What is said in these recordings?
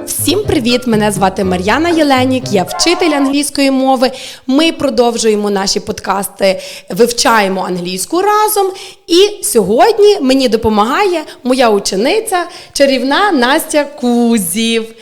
Всім привіт! Мене звати Мар'яна Єленік, я вчитель англійської мови. Ми продовжуємо наші подкасти, вивчаємо англійську разом. І сьогодні мені допомагає моя учениця, чарівна Настя Кузів.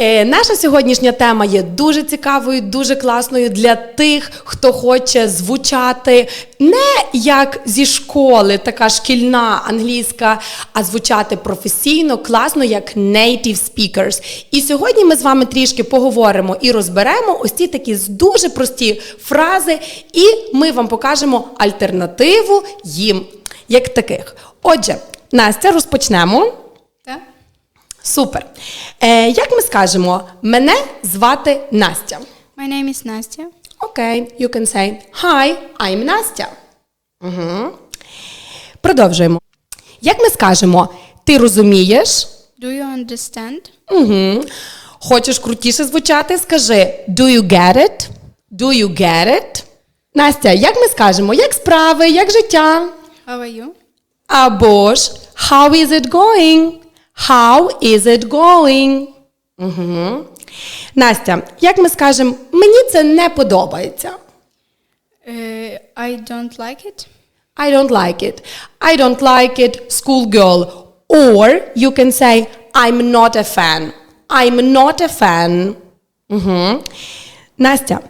Е, Наша сьогоднішня тема є дуже цікавою, дуже класною для тих, хто хоче звучати не як зі школи, така шкільна англійська, а звучати професійно, класно, як native speakers. І сьогодні ми з вами трішки поговоримо і розберемо ось ці такі дуже прості фрази, і ми вам покажемо альтернативу їм як таких. Отже, Настя, розпочнемо. Супер. Е, як ми скажемо, мене звати Настя. My name is Nastya. Окей, you can say Hi, I'm Настя. Угу. Продовжуємо. Як ми скажемо, ти розумієш? Do you understand? Угу. Хочеш крутіше звучати? Скажи Do you get it? Do you get it? Настя, як ми скажемо, як справи, як життя? How are you? Або ж How is it going? How is it going? Угу. Настя, як ми скажемо, мені це не подобається. Uh, I don't like it. I don't like it. I don't like it, schoolgirl. Or you can say, I'm not a fan. I'm not a fan. Угу. Настя,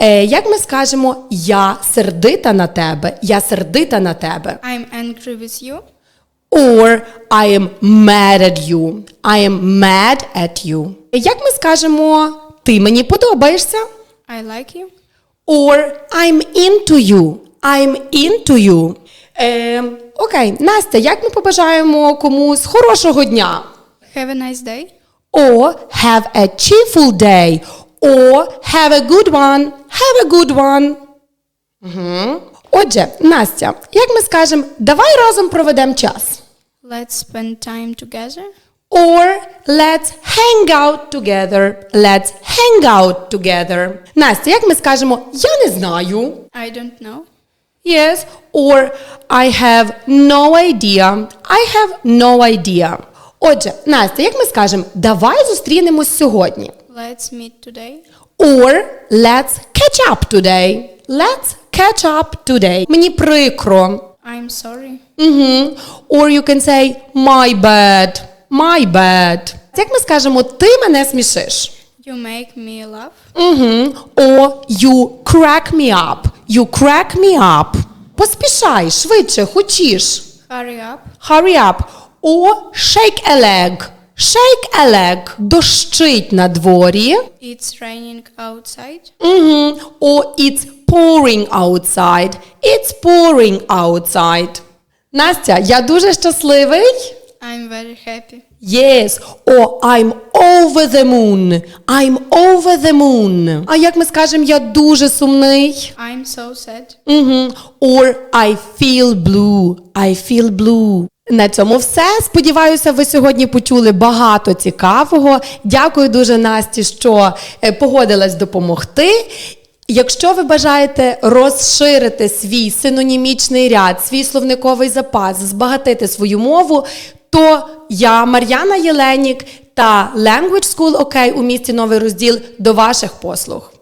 е, як ми скажемо, я сердита на тебе, я сердита на тебе. I'm angry with you. Or I am mad at you. I am mad at you. Як ми скажемо, ти мені подобаєшся? I like you. Or I'm into you. I'm into you. Е, окей, Настя, як ми побажаємо комусь хорошого дня? Have a nice day. Or have a cheerful day. Or have a good one. Have a good one. Угу. Отже, Настя, як ми скажемо, давай разом проведемо час. Let's spend time together. Or let's hang out together. Let's hang out together. Настя, як ми скажемо, я не знаю. I don't know. Yes, or I have no idea. I have no idea. Отже, Настя, як ми скажемо, давай зустрінемось сьогодні. Let's meet today. Or let's catch up today. Let's catch up today. Мені прикро. I'm sorry. Угу. Or you can say my bad. My bad. Як ми скажемо, ти мене смішиш. You make me laugh. Угу. Or you crack me up. You crack me up. Поспішай, швидше, хочеш. Hurry up. Hurry up. Or shake a leg. Shake a leg. Дощить на дворі. It's raining outside. Угу. Or it's pouring outside. It's pouring outside. Настя, я дуже щасливий. I'm very happy. Yes, or I'm over the moon. I'm over the moon. А як ми скажемо, я дуже сумний? I'm so sad. Угу. Or I feel blue. I feel blue. На цьому все. Сподіваюся, ви сьогодні почули багато цікавого. Дякую дуже Насті, що е, погодилась допомогти. Якщо ви бажаєте розширити свій синонімічний ряд, свій словниковий запас, збагатити свою мову, то я, Мар'яна Єленік та Language School OK у місті Новий розділ до ваших послуг.